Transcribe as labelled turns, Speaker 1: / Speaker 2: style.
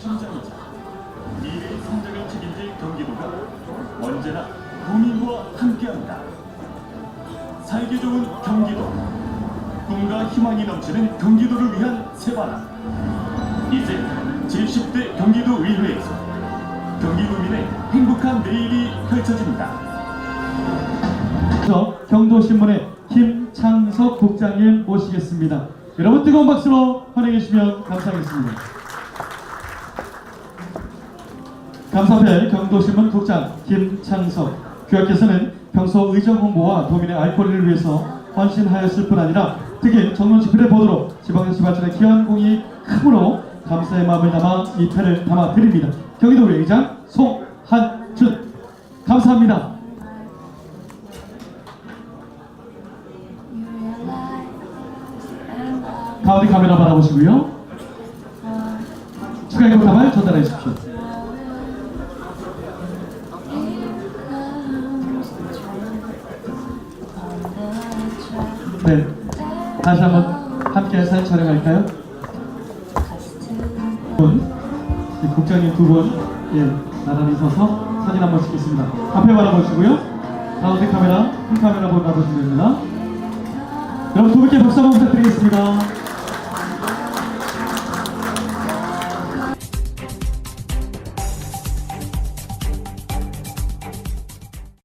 Speaker 1: 심장이자 미래의 성장을 책임질 경기도가 언제나 국민과 함께합니다. 살기 좋은 경기도, 꿈과 희망이 넘치는 경기도를 위한 새바람. 이제 제10대 경기도의회에서 경기도민의 행복한 내일이 펼쳐집니다.
Speaker 2: 경도신문의 김창석 국장님 모시겠습니다. 여러분 뜨거운 박수로 환영해 주시면 감사하겠습니다. 감사패 경도신문 국장 김창석 교학께서는 평소 의정 홍보와 도민의 알 권리를 위해서 헌신하였을 뿐 아니라 특히 정론 집필의 보도로 지방정치 발전에 기여한 공이 크므로 감사의 마음을 담아 이 패를 담아 드립니다. 경기도 의장 송한준 감사합니다. 가운데 카메라 바라보시고요. 축하의 꽃다발 전달해 주십시오. 네, 다시 한번 함께 사진 촬영할까요? 분, 이 국장님 두 분, 예, 나란히 서서 사진 한번 찍겠습니다. 앞에 바라보시고요. 가운데 카메라, 큰 카메라 보고 가보시면 됩니다. 여러분 두 분께 박수 한번 부탁드리겠습니다.